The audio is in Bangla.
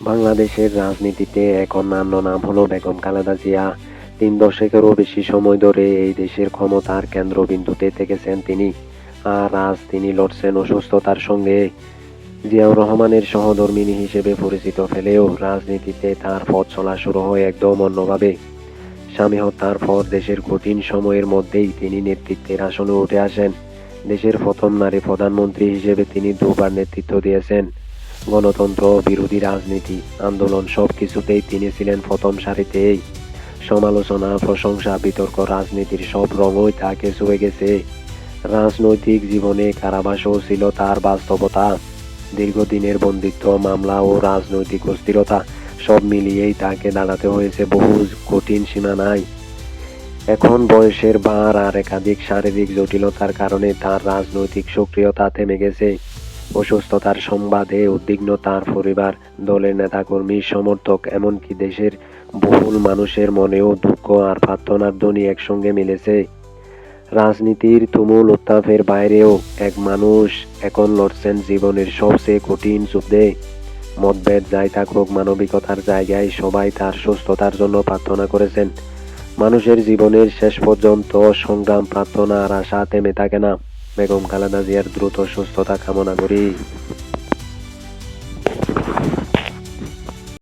বাংলাদেশের রাজনীতিতে এক অন্যান্য নাম হলো বেগম খালেদা জিয়া। তিন দশকেরও বেশি সময় ধরে এই দেশের ক্ষমতার কেন্দ্রবিন্দুতে থেকেছেন তিনি। আর আজ তিনি লড়ছেন অসুস্থতার সঙ্গে। জিয়াউর রহমানের সহধর্মিণী হিসেবে পরিচিত ফেলেও রাজনীতিতে তার পথ চলা শুরু হয় একদম অন্যভাবে। স্বামী হত্যার পর দেশের কঠিন সময়ের মধ্যেই তিনি নেতৃত্বের আসনে উঠে আসেন। দেশের প্রথম নারী প্রধানমন্ত্রী হিসেবে তিনি দুবার নেতৃত্ব দিয়েছেন। গণতন্ত্র, বিরোধী রাজনীতি, আন্দোলন সব কিছুতেই তিনি ছিলেন প্রথম সারিতেই সমালোচনা, প্রশংসা, বিতর্ক রাজনীতির সব রঙই তাকে ছুঁয়ে গেছে। রাজনৈতিক জীবনে কারাবাসও ছিল তার বাস্তবতা। দীর্ঘদিনের বন্দিত্ব, মামলা ও রাজনৈতিক অস্থিরতা সব মিলিয়েই তাকে দাঁড়াতে হয়েছে বহু কঠিন সীমানায়। এখন বয়সের ভার আর একাধিক শারীরিক জটিলতার কারণে তার রাজনৈতিক সক্রিয়তা থেমে গেছে। অসুস্থতার সংবাদে উদ্বিগ্ন তার পরিবার, দলের নেতাকর্মী, সমর্থক, এমনকি দেশের বহুল মানুষের মনেও দুঃখ আর প্রার্থনার ধ্বনি একসঙ্গে মিলেছে। রাজনীতির তুমুল উত্তাপের বাইরেও এক মানুষ এখন লড়ছেন জীবনের সবচেয়ে কঠিন যুদ্ধে। মতভেদ যাই থাকুক, মানবিকতার জায়গায় সবাই তার সুস্থতার জন্য প্রার্থনা করেছেন। মানুষের জীবনের শেষ পর্যন্ত সংগ্রাম, প্রার্থনা আর আশা থেমে থাকে না। বেগম খালেদা জিয়ার দ্রুত সুস্থতা কামনা করি।